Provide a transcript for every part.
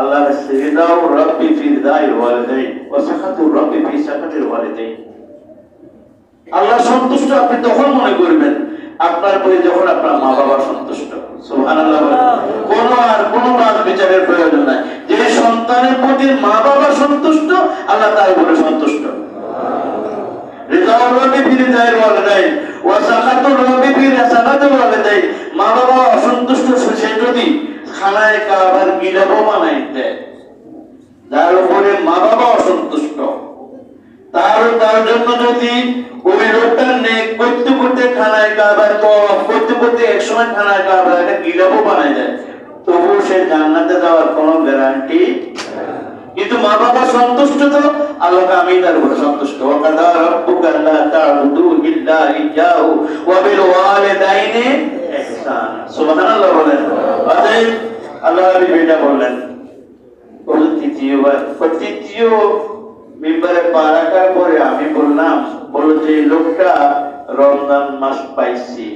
আল্লাহ রিদাউ রব্বি ফি রিদাইল ওয়ালিদাইন ওয়া সাখাতু রব্বি ফি সাখাতিল ওয়ালিদাইন। আল্লাহ সন্তুষ্ট আপনি তখন মনে করবেন আপনার প্রতি যখন আপনার মা বাবা সন্তুষ্ট। সুবহানাল্লাহ। কোনো আর কোনো বাদ বিচারের প্রয়োজন নাই। যে সন্তানের প্রতি মা বাবা সন্তুষ্ট আল্লাহ তার উপরে সন্তুষ্ট। রিজাউর রবি ফি রিজাইল ওয়ালিদাইন। তার জন্য যদি ওই করতে করতে খানায় কাবার করতে করতে একসময় খানায় কাবার দেয়, তবুও সে জান্নাতে যাওয়ার কোনো গ্যারান্টি কিন্তু মা বাবা সন্তুষ্ট তো? আল্লাহকে আমি তার উপরে সন্তুষ্ট। ইল্লা ওয়া বিল ওয়ালিদাইনি সুবহানাল্লাহ বলেন। অতএব আল্লাহ বললেন। পা রাখার পরে আমি বললাম বলল যে লোকটা রমজান মাস পাইছি,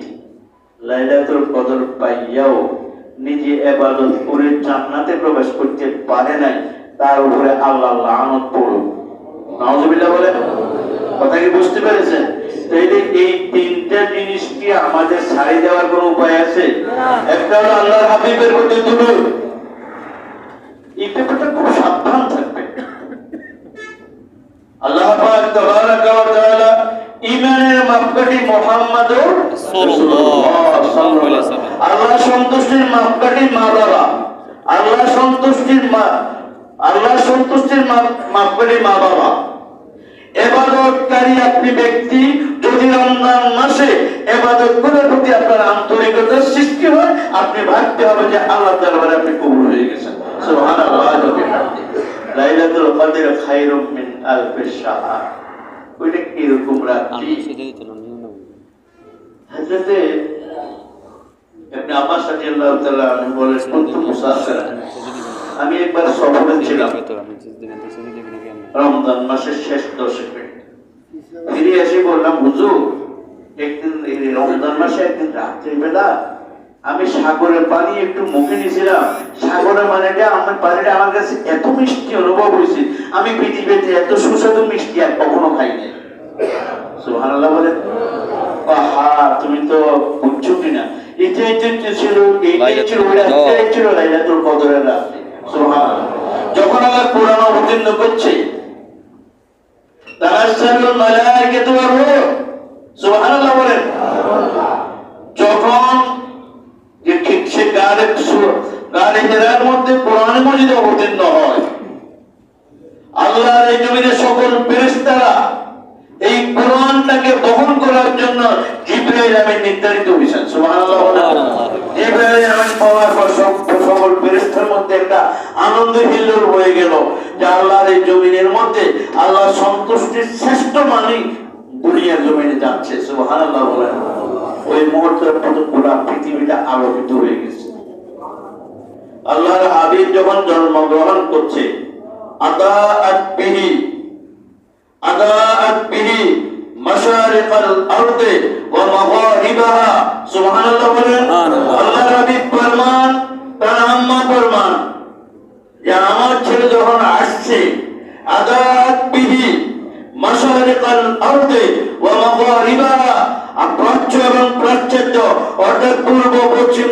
লাইলাতুল কদর পাইয়াও নিজে এবাদত করে জান্নাতে প্রবেশ করতে পারে নাই। তার উপরে আল্লাহ লানত পড়ুক। নাউজুবিল্লাহ বলেন। কথা কি বুঝতে পেরেছেন? তাইলে এই তিনটা জিনিস কি আমাদের ছাড়ি দেওয়ার কোনো উপায় আছে? একটা হলো আল্লাহর হাবিবের প্রতি দুরূদ। এই ব্যাপারটা খুব সাবধান থাকবে আল্লাহ পাক তাবারাকা ওয়া তাআলা ঈমানের মাপকাঠি মুহাম্মাদুর সাল্লাল্লাহু আলাইহি আল্লাহ সন্তুষ্টির মাপকাঠি মা বাবা আল্লাহ সন্তুষ্টির মা আল্লাহ সন্তুষ্টির মাপ- মা বাবা। এবাদতকারী আপনি ব্যক্তি যদি রমজান মাসে এবাদত করার প্রতি আপনার আন্তরিকতার সৃষ্টি হয় আপনি ভাবতে হবে যে আল্লাহ দরবারে আপনি কবুল হয়ে গেছেন। সুবহানাল্লাহ ওয়া লাইলাতুল কদর খায়রুম মিন আলফি শাহর ওইটা কি রকম রাত্রি? আমি সেটা দিতে না হযরতে ইবনে আব্বাস রাদিয়াল্লাহু তাআলা বলেন মুসাফিরা আমি একবার সফরে ছিলাম। রমজান মাসের শেষ দশকে ফিরে এসে বললাম হুজুর একদিন রমজান মাসে একদিন রাত্রিবেলা আমি সাগরের পানি একটু মুখে নিয়েছিলাম। সাগরের পানিটা আমার পানিটা আমার কাছে এত মিষ্টি অনুভব হয়েছে। আমি পৃথিবীতে এত সুস্বাদু মিষ্টি আর কখনো খাইনি সুবহানাল্লাহ বলেন আহা তুমি তো বুঝছ কিনা? এটা এটা ছিল এইটাই ছিল রাতটাই ছিল লাইলাতুল কদরের রাত্রি। যখন আল্লাহ কোরআন অবতীর্ণ করছে যখন সে গালে গালে হেরার মধ্যে কোরআন মজিদ অবতীর্ণ হয়, আল্লাহর এই জমিনে সকল ফেরেশতারা এই কোরআনটাকে বহন করার জন্য জিব্রাইল আমিন নির্ধারিত হয়েছেন জিব্রাইল আমিন পাওয়ার পর সকল ফেরেশতার মধ্যে একটা আনন্দ হিল্লোল হয়ে গেল যে আল্লাহর এই জমিনের মধ্যে আল্লাহ সন্তুষ্টির শ্রেষ্ঠ মালিক দুনিয়ার জমিনে যাচ্ছে বলেন। ওই মুহূর্তের মতো পুরা পৃথিবীটা আলোকিত হয়ে গেছে। আল্লাহর হাবিব যখন জন্মগ্রহণ করছে, আদাআত বিহি আদাআত বিহি মাশারিকাল আরদি ওয়া মাগারিবাহা সুবহানাল্লাহ বলেন। আল্লাহর হাবিব ফরমান তার আম্মা ফরমান যে আমার ছেলে যখন আসছে আদাত বিহি মাশারিকাল আরদি ওয়া মাগারিবাহা প্রাচ্য এবং প্রাচ্যাত্য অর্থাৎ পূর্ব, পশ্চিম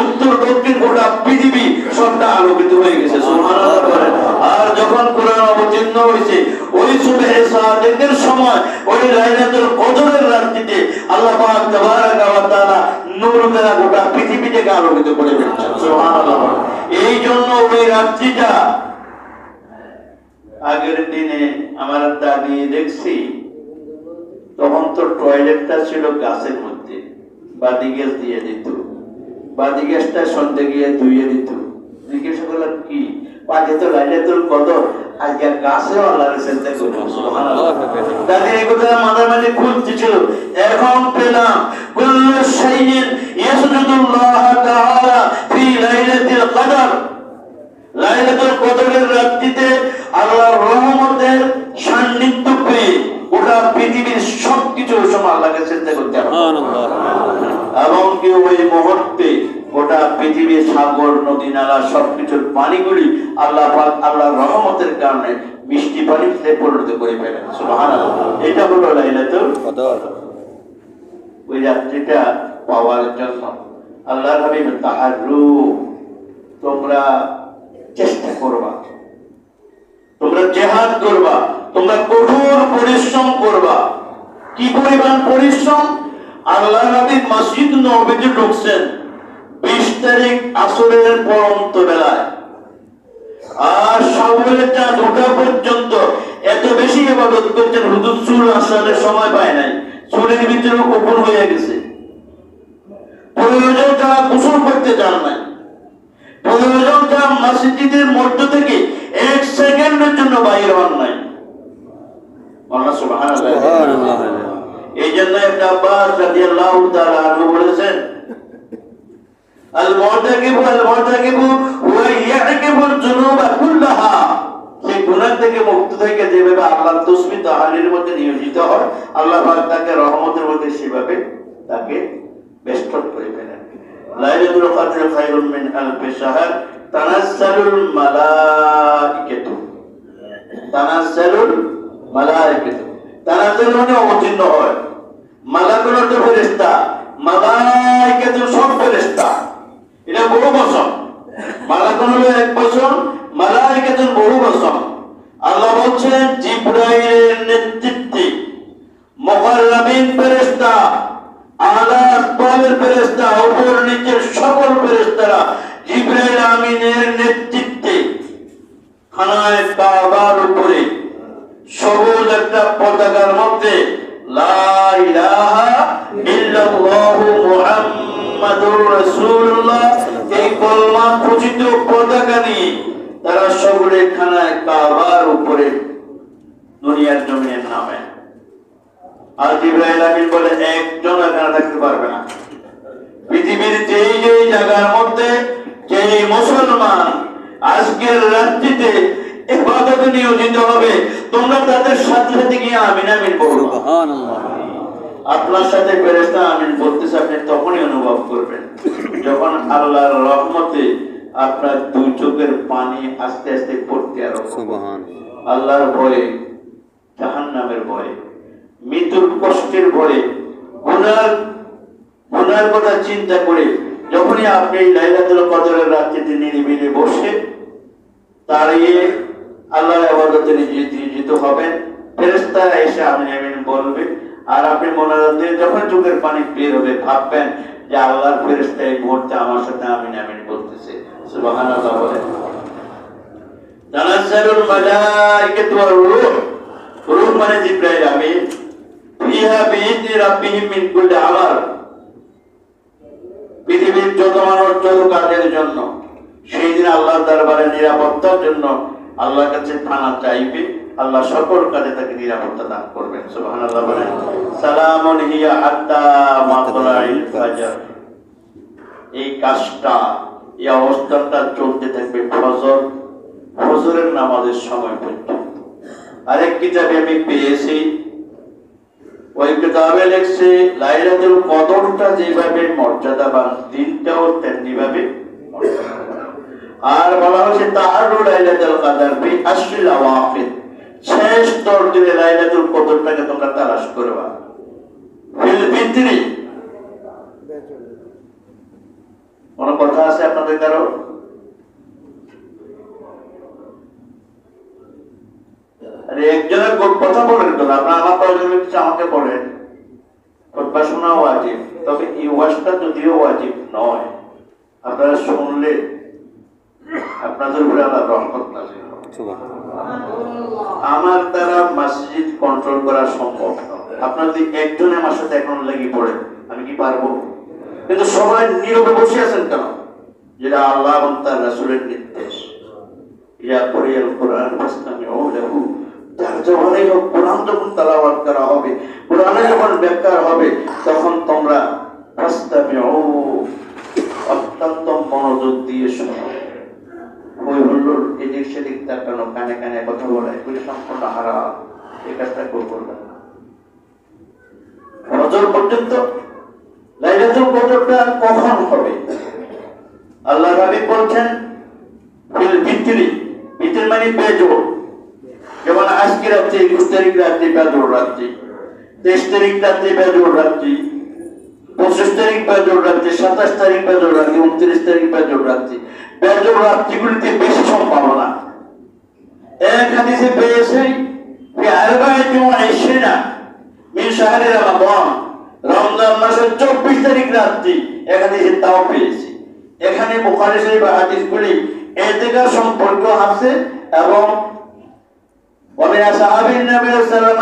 উত্তর, দক্ষিণ, গোটা পৃথিবী সবটা আলোকিত হয়ে গেছে। আর যখন কোরআন অবতীর্ণ হয়েছে, ওই সুবহে সাদেকের সময়, ওই লাইলাতুল কদরের রাত্রিতে আল্লাহ পাক তাবারাকা ওয়া তাআলা নূর আলোকিত করে দিচ্ছেন এই জন্য ওই রাত্রিটা আগের দিনে আমার দাদি দেখছি তখন তো টয়লেটটা ছিল গাছের মধ্যে। বাদি গ্যাস দিয়ে দিত। বাদি গ্যাসটা সন্ধ্যে গিয়ে ধুয়ে দিত। জিজ্ঞেস করলাম, কি? পাখি তো আজকে গাছেও আল্লাহর চিন্তা এই কথা খুঁজতেছিল এখন পেলাম কুল্লু শাইইন ইয়াসজুদুল্লাহ তাআলা ফি লাইলাতিল কদর। লাইলাতুল কদরের রাত্রিতে আল্লাহর রহমতের সান্নিধ্য পেয়ে গোটা পৃথিবীর সবকিছু সময় আল্লাহকে চিন্তা করতে হবে। এবং কি ওই মুহূর্তে গোটা পৃথিবীর সাগর নদী নালা সবকিছুর পানিগুলি আল্লাহ পাক আল্লাহর রহমতের কারণে মিষ্টি পানিতে পরিণত করে ফেলেন। সুবহানাল্লাহ। এটা হলো লাইলাতুল কদর। ওই রাত্রিটা পাওয়ার জন্য। আল্লাহ হাবিব তাহারু তোমরা চেষ্টা করবা। তোমরা জেহাদ করবা, তোমরা কঠোর পরিশ্রম করবা। কি পরিমাণ পরিশ্রম? আল্লাহ নবী মসজিদ নবীতে ঢুকছেন বিশ তারিখ আসরের পরন্ত বেলায় আর পর্যন্ত এত বেশি ইবাদত করছেন হুজুর আসলের সময় পায় নাই। চুলের ভিতরে গোপন হয়ে গেছে। প্রয়োজন তারা গোসল করতে চান নাই মসজিদের মধ্য থেকে এক সেকেন্ডের জন্য বাইরে হন নাই। এই জন্য একটা আব্বাস বলেছেন আল মুতাকিবু আল মুতাকিবু ওয়া ইয়াকিবুল সেই গুনাহ থেকে মুক্ত থেকে যেভাবে আল্লাহর তসবিহ তাহলিলের মধ্যে নিয়োজিত হয় আল্লাহ পাক তাকে রহমতের মধ্যে সেভাবে তাকে বেষ্টন করে ফেলেন। লাইলাতুল কদর খায়রুম মিন আলফি শাহর। তানাজ্জালুল মালাইকাতু। তানাজ্জালুল মালাইকাতু। তানাজ্জাল মানে অবতীর্ণ হয়। মালাকুল তো ফেরেশতা। মালাইকাতু সব ফেরেশতা। এটা বহু বচন। মালাকুল হলো এক বচন মালাইকাতু বহু বচন। আল্লাহ বলছেন, জিব্রাইলের নেতৃত্বে মুকাররামিন ফেরেশতা আলা আসবাবের ফেরেশতা, উপর নিচের সকল ফেরেশতারা জিব্রাইল আমিনের নেতৃত্বে খানায় কাবার উপরে সবুজ একটা পতাকার মধ্যে দুনিয়ার জমিনের নামে। আর জিব্রাইল আমিন বলে, একজন এখানে থাকতে পারবে না। পৃথিবীর যেই যেই জায়গার মধ্যে যেই মুসলমান আজকের রাত্রিতে ইবাদতে নিয়োজিত হবে। তোমরা তাদের সাথে সাথে গিয়ে আমিন আমিন বলব আপনার সাথে ফেরেশতা আমিন বলতেছে আপনি তখনই অনুভব করবেন। যখন আল্লাহর রহমতে আপনার দুই চোখের পানি আস্তে আস্তে পড়তে করবে। আল্লাহর ভয়ে জাহান্নামের ভয়ে মৃত্যুর কষ্টের ভয়ে গুনার গুনার কথা চিন্তা করে যখনই আপনি লাইলাতুল কদরের রাত্রিতে নিরিবিলি বসে দাঁড়িয়ে আল্লাহর আবাদতে নিয়োজিত হবেন। ফেরেশতারা এসে আমিন আমিন বলবে। আর আপনি মনে রাখবেন, যখন চোখের পানি বের হবে, ভাববেন যে আল্লাহর ফেরেশতা এই মুহূর্তে আমার সাথে আমিন আমিন বলতেছে। সুবহানাল্লাহ বলেন। তানাজ্জালুল মালাইকাতু ওয়ার রূহ। রূহ মানে জিবরাইল, আমিন। ফিহা বিইذনি রাব্বিহিম মিন কুল্লি আমাল। পৃথিবীর যত মানুষ, যত কাজের জন্য সেই দিন আল্লাহর দরবারে নিরাপত্তার জন্য আল্লাহর কাছে থানা চাইবে, আল্লাহ সকল কাজে তাকে নিরাপত্তা দান করবেন। সুবহানাল্লাহ বলেন সালামুন হিয়া হাত্তা এই কাজটা, এই অবস্থাটা চলতে থাকবে ফজর, ফজরের নামাজের সময় পর্যন্ত। আরেক কিতাবে আমি পেয়েছি, ওই কিতাবে লেখছে, লাইলাতুল কদরটা যেভাবে মর্যাদাবান, দিনটাও তেমনি ভাবে মর্যাদাবান। আর বলা হচ্ছে তাহারু লাইলাতুল কদর বি আশরিল শেষ দিনে লাইলাতুল কদরটাকে তোমরা তালাশ করবা। ফিল কথা আছে আপনাদের কারও? আরে একজনের কথা বলেন তো আপনার আমার প্রয়োজন হচ্ছে আমাকে বলেন। খোদবা শোনা ওয়াজিব, তবে এই ওয়াজটা যদিও ওয়াজিব নয়। আপনারা শুনলে আপনাদের উপরে আল্লাহ রহমত নাজিল আমার দ্বারা মসজিদ কন্ট্রোল করা সম্ভব আপনার যদি একজন আমার সাথে এখন লেগে পড়ে আমি কি পারব? কিন্তু সবাই নীরবে বসে আছেন কেন? যেটা আল্লাহ এবং তার রাসূলের নির্দেশ। ইয়া করিয়াল কোরআন ফাসতামিউ লাহু। যার হোক কোরআন যখন তেলাওয়াত করা হবে কোরআনে যখন হবে তখন তোমরা ফাসতামিউ অত্যন্ত মনোযোগ দিয়ে শোনো। ওই হুল্লোর এদিক সেদিক তাকানো কানে কানে কথা বলা এগুলি সম্পূর্ণ হারাম। এই কাজটা করব না। ফজর পর্যন্ত, লাইলাতুল কদরটা কখন হবে? আল্লাহ হাবিব বলছেন, ফিল ভিতরি ভিতর মানে বেজোর। যেমন আজকে রাত্রে একুশ তারিখ রাত্রে বেজোর রাত্রি, তেইশ তারিখ রাত্রে বেজোর রাত্রি। পঁচিশ তারিখ বেজোর রাত্রি সাতাশ তারিখ বেজোর রাত্রি উনত্রিশ তারিখ বেজোর রাত্রি বেজোর রাত্রিগুলিতে বেশি সম্ভাবনা এক হাদিসে পেয়েছে في أربعة وعشرين من شهر رمضان রমজান মাসের চব্বিশ তারিখ রাত্রি এখানে সে তাও পেয়েছি এখানে বোখারি শরীফ হাদিসগুলি এতেকা সম্পর্ক আছে এবং ومن أصحاب النبي صلى الله عليه وسلم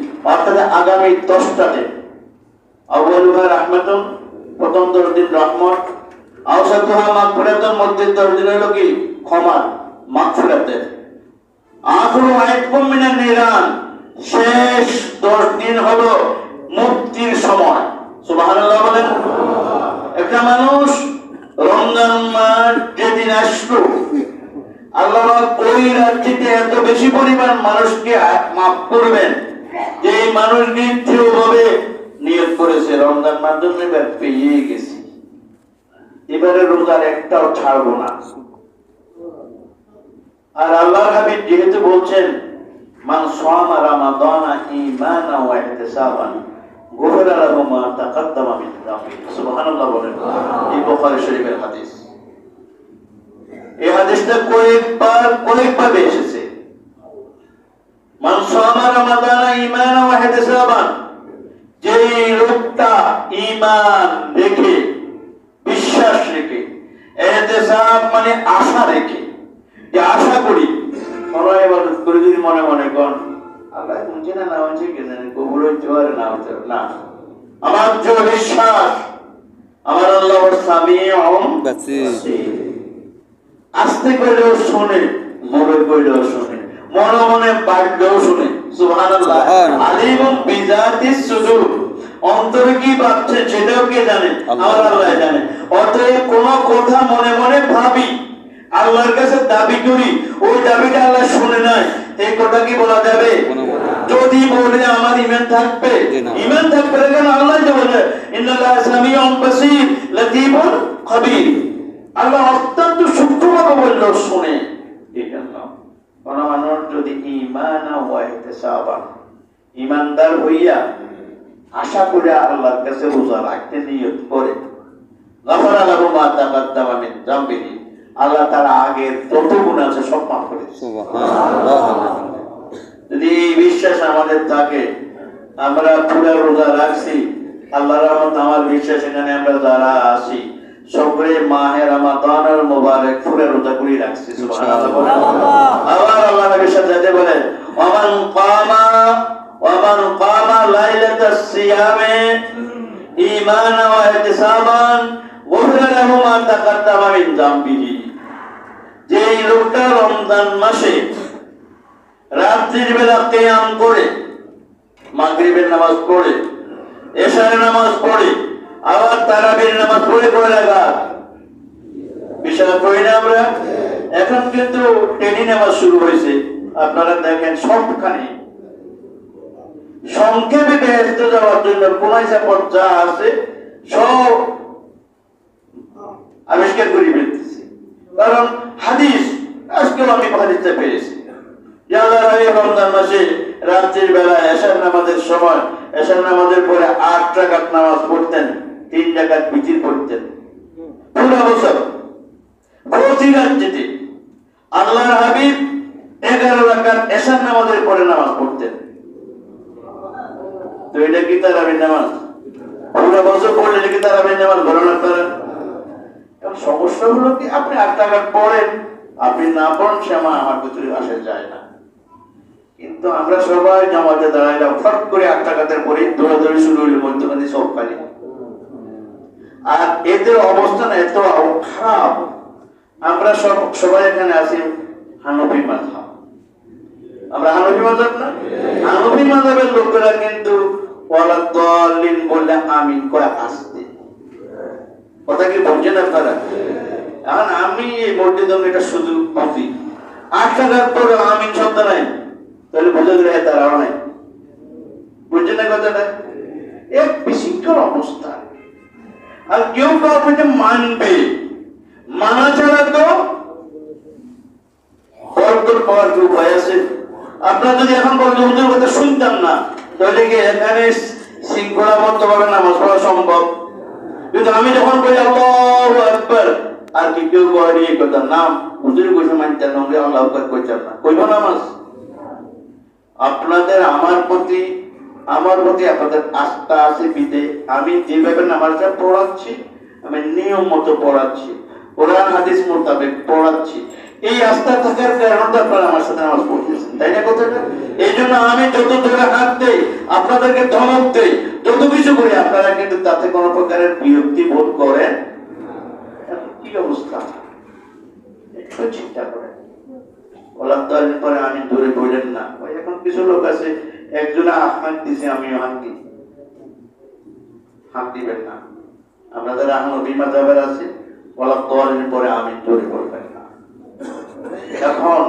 অর্থাৎ আগামী দশটাতে আবুল ভাই রহমাতুন প্রথম দশ দিন রহমত। আওসাতুহা মাগফিরাতুন মধ্যে দশ দিন হলো কি? ক্ষমা মাগফিরাতের আখরু আইকুম মিনান নিরান শেষ দশ দিন হলো মুক্তির সময়। সুবহানাল্লাহ বলেন। একটা মানুষ রমজান মাস যেদিন আসলো, আল্লাহ ওই রাত্রিতে এত বেশি পরিমাণ মানুষকে মাফ করবেন। এই মানুষ ভাবে নিয়োগ করেছে, রমজান মাধ্যমে পেয়ে গেছি। এবারে রোজার একটাও ছাড়বো না। আর আল্লাহ হাবিব যেহেতু বলছেন, মান গুফিরা লাহু মা বলেন এই শরীফের হাদিস। এই হাদিসটা কয়েকবার কয়েকভাবে এসেছে। মান সামা রামাদানা ঈমানা ওয়া ইহতিসাবান যে লোকটা ঈমান রেখে বিশ্বাস রেখে ইহতিসাব মানে আশা রেখে যে আশা করি মনে ইবাদত করে যদি মনে মনে কর আল্লাহ শুনছে না না হচ্ছে কে জানে কবুল হইতে পারে না হতে না। আমার যে বিশ্বাস আমার আল্লাহ স্বামী আস্তে করলেও শোনে মনে করলেও শোনে। মনে মনে বাড়লেও শুনে। সুবহানাল্লাহ। বিজাতিস সুদূর অন্তরে কি ভাবছে সেটাও কে জানে? আমার আল্লাহ জানে। অতএব কোন কথা মনে মনে ভাবি। আল্লাহর কাছে দাবি করি। ওই দাবিটা আল্লাহ শুনে নাই। এই কথা কি বলা যাবে? যদি বলে আমার ইমান থাকবে ইমান থাকবে কেন আল্লাহ যে বলে ইন্নাল্লাহ সামিউন বাসীর লাতীফুন খবীর। আল্লাহ অত্যন্ত সূক্ষ্মভাবে বলল শুনে। এই জন্য কোন মানুষ যদি ইমান ইমানদার হইয়া আশা করে আল্লাহর কাছে রোজা রাখতে নিয়ত করে। গাফারা লাহু মা তাকাদ্দামা মিন যামবিহি। আল্লাহ তার আগের যত গুণ আছে সব মাফ করে যদি এই বিশ্বাস আমাদের থাকে আমরা পুরা রোজা রাখছি আল্লাহ রহমত আমার বিশ্বাস এখানে আমরা যারা আছি সকলে মাহের রমাদানের মোবারক পুরা রোজা করে রাখছি সুবহানাল্লাহ বলেন। আবার আল্লাহ নবীর সাথে বলেন ওমান কামা ওমান কামা লাইলাতাস সিয়ামে ঈমানা ওয়া ইহতিসাবান গুফিরা লাহু মা তাকাদ্দামা মিন যামবিহি যেই লোকটা রমজান মাসে রাত্রির বেলা কেয়াম করে মাগরিবের নামাজ পড়ে এশারের নামাজ পড়ে আবার তারাবির নামাজ পড়ে করে লাগা। বিশাল পড়ি না আমরা। এখন কিন্তু টেনি নামাজ শুরু হয়েছে। আপনারা দেখেন সবখানে। সংক্ষেপে ব্যস্ত যাওয়ার জন্য কোন হিসাব যা আছে, সব আবিষ্কার করে ফেলতেছি। কারণ হাদিস, আজকেও আমি হাদিসটা পেয়েছি। রমজান মাসে রাত্রির বেলা এশার নামাজের সময়, এশার নামাজের পরে আট রাকাত নামাজ পড়তেন। তিন রাকাত বিচির পড়তেন পুরো বছর। আল্লাহর হাবিব এগারো নামাজের পরে নামাজ পড়তেন। তো এটা কি তারাবির নামাজ? পুরো বছর পড়লে কি তারাবির নামাজ? সমস্যা হলো কি, আপনি আট টাকা পড়েন, আপনি না পড়েন, সে আমার আমার ভিতরে আসে যায় না। কিন্তু আমরা সবাই জামাতে দাঁড়াইলাম, ফট করে আট টাকাতে পরে দৌড়াদৌড়ি শুরু হইল, মধ্যখানে সব খালি। আর এদের অবস্থান এত খারাপ। আমরা সব, সবাই এখানে আছি হানফি মাঝহাব আমরা হানফি মাঝহাব না? হানফি মাঝহাবের লোকেরা কিন্তু আমিন কয় আসতে। কথা কি বলছেন আপনারা? এখন আমি এই এটা শুধু বুঝি। আট টাকার পরে আমিন শব্দ নাই। তাহলে বুঝে গেলে তারাও নাই। বুঝছেন না কথাটা? এক বিশৃঙ্খল অবস্থা। আর কেউ কাউকে মানবে। মানা ছাড়া তো বরকত পাওয়ার কি উপায় আছে। আপনারা যদি এখন হুজুর কথা শুনতাম না, তাহলে কি এখানে শৃঙ্খলাবদ্ধ ভাবে নামাজ পড়া সম্ভব? কিন্তু আমি যখন বলি, আল্লাহু আকবার, আর কি কেউ বড়ি এই কথা নাম হুজুর কইছে মানতে না আল্লাহু আকবার কইতাম না। কইব নামাজ? আপনাদের আমার প্রতি আমার প্রতি আপনাদের আস্থা আছে, বিদে। আমি যেভাবে নামাজটা পড়াচ্ছি, আমি নিয়ম মতো পড়াচ্ছি, কোরআন, হাদিস মোতাবেক পড়াচ্ছি। এই আস্থা থাকার কারণে আপনারা আমার সাথে নামাজ পড়তেছেন, তাই না কথাটা? এই জন্য আমি যত ধরে হাত দেই, আপনাদেরকে ধমক দেই, যত কিছু করি আপনারা কিন্তু তাতে কোনো প্রকারের বিরক্তি বোধ করেন কি অবস্থা? একটু চিন্তা করেন। ওলার দলের পরে আমি দূরে বললেন না। এখন কিছু লোক আছে একজনে হাত দিছে আমিও হাত হাত দিবেন না। আমরা যারা আহমদি মাজাবের আছে ওলার দলের পরে আমি দূরে বলবেন না। এখন,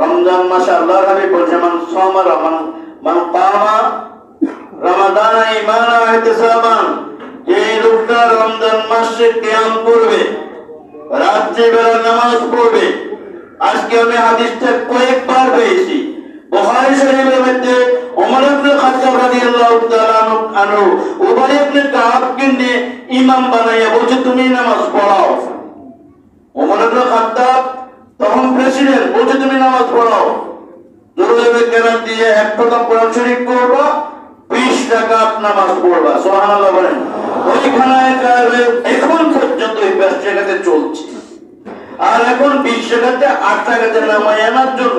রমজান মাসে আল্লাহ নবী বলছে, মান সামা রমান মান কামা রমাদান ইহতিসাবান যে লোকটা রমজান মাসে কিয়াম করবে বেলা নামাজ পড়বে, আজকে আমি হাদিসটা কয়েকবার পেয়েছি। বুখারী শরীফের মধ্যে ওমর ইবনে খাত্তাব রাদিয়াল্লাহু তাআলা আনহু, উবাই ইবনে কাবকে নিয়ে ইমাম বানাইয়া বলছে তুমি নামাজ পড়াও। ওমর ইবনে খাত্তাব তখন প্রেসিডেন্ট বলছে তুমি নামাজ পড়াও। দুরুদে কেরাত দিয়ে এক প্রথম কোরআন শরীফ পড়বা, বিশ রাকাত নামাজ পড়বা, সুবহানাল্লাহ বলেন। ওইখানে এখন পর্যন্ত এই ব্যস্ত জায়গাতে চলছে। আর এখন বিশ টাকাতে আট টাকাতে নামাই আনার জন্য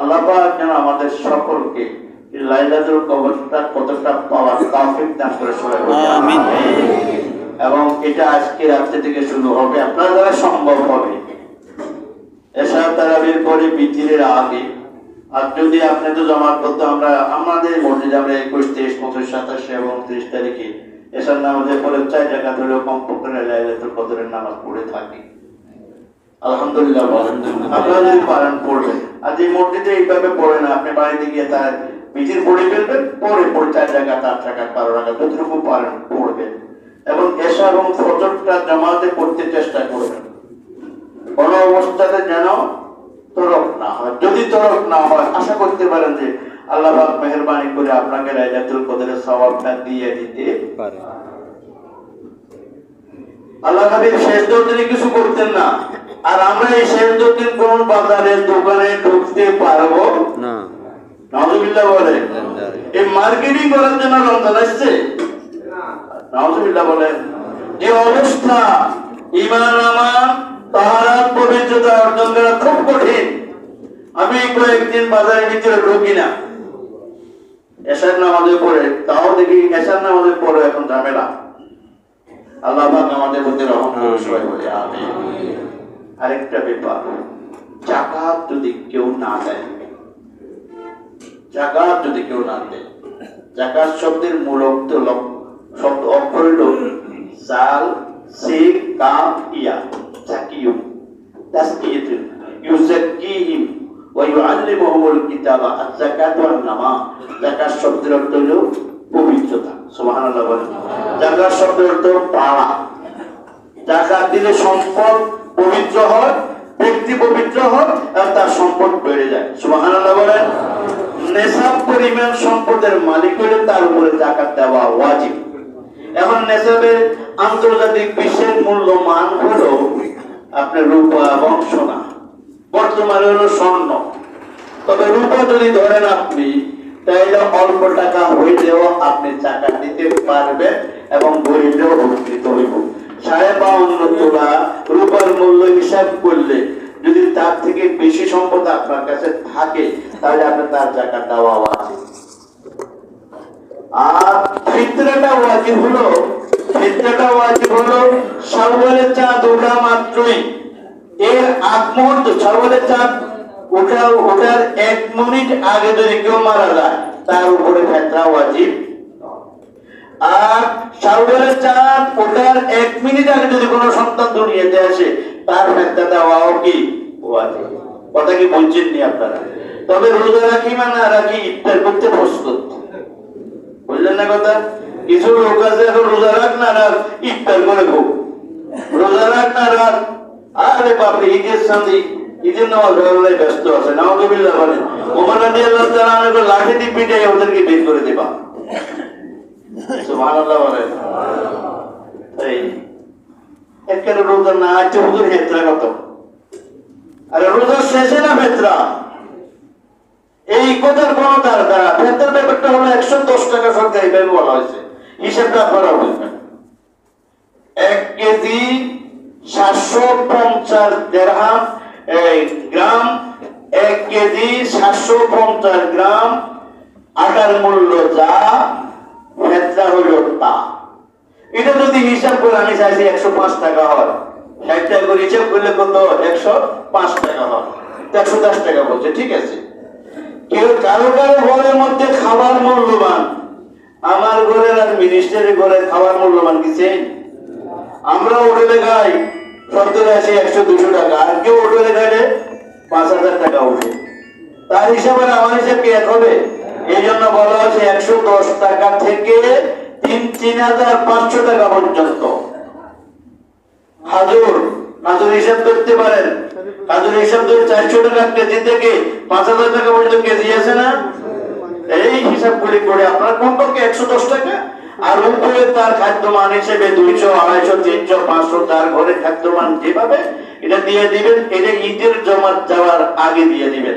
আল্লাহ যেন আমাদের সকলকে লাইলাতুল কদরটা কতটা পাওয়ার তৌফিক দান করে সবাই আমিন। এবং এটা আজকে রাত্রে থেকে শুরু হবে আপনার দ্বারা সম্ভব হবে। এসা তারাবির পরে বিতিরের আগে আর যদি আপনি তো জমা করতে আমরা আমাদের মসজিদে আমরা একুশ তেইশ পঁচিশ সাতাশ এবং ত্রিশ তারিখে এসার নামাজের পরে চার জায়গা ধরেও কমপক্ষে লাইলাতুল কদরের নামাজ পড়ে থাকি। আলহামদুলিল্লাহ আপনারা যদি পারেন পড়বেন আর যে মসজিদে এইভাবে পড়ে না আপনি বাড়িতে গিয়ে তার বিচির পড়ে ফেলবেন পরে পড়ে চার জায়গা আট টাকা বারো টাকা যতটুকু পারেন পড়বেন। এবং এসা এবং ফজরটা জামাতে পড়তে চেষ্টা করবেন। কোন অবস্থাতে যেন তরক না হয়। যদি তরক না হয় আশা করতে পারেন যে আল্লাহ মেহরবানি করে আপনাকে লাইলাতুল কদরের সওয়াবটা দিয়ে দিতে পারে। আল্লাহ নবীর শেষ দিনে কিছু করতেন না। আর আমরা এই শেষ কোন বাজারে দোকানে ঢুকতে পারব? না। নাউজুবিল্লাহ বলে। এই মার্কেটিং করার জন্য রমজান আসছে? নাউজুবিল্লাহ বলে। যে অবস্থা ইমান আমার তাহারাত পবিত্রতা অর্জন করা খুব কঠিন। আমি কয়েকদিন বাজারের ভিতরে ঢুকি না। এসার নামাজে পড়ে তাও দেখি এসার নামাজে পড়ে এখন ঝামেলা। আল্লাহ আমাদের প্রতি রহম সবাই বলে আরেকটা ব্যাপার, জাকাত যদি কেউ না দেয়, জাকাত যদি কেউ না দেয়, জাকাত শব্দের মূল অর্থ শব্দ হলো জাল সিক কাফ, ইয়া ওয়া জাকাত শব্দের অর্থ হলো পবিত্রতা, সুবহানাল্লাহ জাকাত শব্দের অর্থ পাওয়া জাকাত দিলে সম্পদ পবিত্র হয় ব্যক্তি পবিত্র হয় এবং তার সম্পদ বেড়ে যায়। সুবহানাল্লাহ বলেন, নেশাব পরিমাণ সম্পদের মালিক হলে তার উপরে জাকাত দেওয়া ওয়াজিব। এখন নেশাবের আন্তর্জাতিক বিশ্বের মূল্যমান হলো আপনার রূপা এবং সোনা বর্তমানে হলো স্বর্ণ। তবে রূপা যদি ধরেন আপনি তাহলে অল্প টাকা হইলেও আপনি টাকা দিতে পারবেন এবং গরিবেও উপকৃত হইব। সাড়ে বাউন্ন তোলা মূল্য হিসাব করলে যদি তার থেকে বেশি সম্পদ আপনার কাছে থাকে, তাহলে আপনার তার টাকা দেওয়া আছে। আর হলো হলো চাঁদ ওঠা মাত্রই। এর আগ মুহূর্ত, শাওয়ালের চাঁদ ওঠা ওঠার এক মিনিট আগে যদি কেউ মারা যায়, তার উপরে ফেতরা ওয়াজিব আর শাওয়ালের চাঁদ ওঠার এক মিনিট আগে যদি কোনো সন্তান দুনিয়াতে আসে, তার ফেতরা দেওয়াও কি কথা কি বলছেন নি আপনারা? তবে রোজা রাখি মানে রাখি, ইফতার করতে প্রস্তুত। বুঝলেন না কথা? কিছু লোক আছে, এখন রোজা রাখ না রাখ, ইফতার করে খুব রোজা রাখ না রাখ, আরে বাপরে, ঈদের সামনে ঈদের নামাজ পড়ায় ব্যস্ত আছে নামাজুবিল্লাহ বলে ওমর রাজি আল্লাহ তাআলা লাঠি দিয়ে পিটাই ওদেরকে বের করে দেবা। সুবহানাল্লাহ রোজা না আছে হুজুর হেত্রা কত? আরে রোজা শেষে না ফেতরা? এই কথার কোন দ্বারা? ফেতরার ব্যাপারটা হলো একশো দশ টাকা সরকারি ভাবে বলা হয়েছে। হিসেবটা আপনারা বুঝবেন। এক কেজি সাতশো পঞ্চাশ দেড়হাম গ্রাম, এক কেজি সাতশো পঞ্চাশ গ্রাম আটার মূল্য যা ফেতরা হইল তা এটা যদি হিসাব করে আমি চাইছি একশো পাঁচ টাকা হয়, ষাট করে হিসাব করলে কত? একশো পাঁচ টাকা হয়। একশো দশ টাকা বলছে, ঠিক আছে? কেউ কারও কারও ঘরের মধ্যে খাবার মূল্যবান, আমার ঘরের আর মিনিস্টারের ঘরের খাবার মূল্যবান কি চেন আমরা হোটেলে খাই, সত্তর আশি একশো দুশো টাকা, আর কেউ হোটেলে খাইলে পাঁচ হাজার টাকা উঠে তার হিসাবে আমার হিসাব কি এক হবে? এই জন্য বলা হচ্ছে একশো দশ টাকা থেকে তিন তিন হাজার পাঁচশো টাকা পর্যন্ত। হাজুর হাজুর হিসাব করতে পারেন। হাজুর হিসাব ধরে চারশো টাকা কেজি থেকে পাঁচ হাজার টাকা পর্যন্ত কেজি আছে না? এই হিসাবগুলি করে আপনার কমপক্ষে একশো দশ টাকা? আর উপরে তার খাদ্যমান হিসেবে দুইশো, আড়াইশো, তিনশো, পাঁচশো তার ঘরে খাদ্যমান যেভাবে, এটা দিয়ে দিবেন, এটা ঈদের জমা যাওয়ার আগে দিয়ে দিবেন।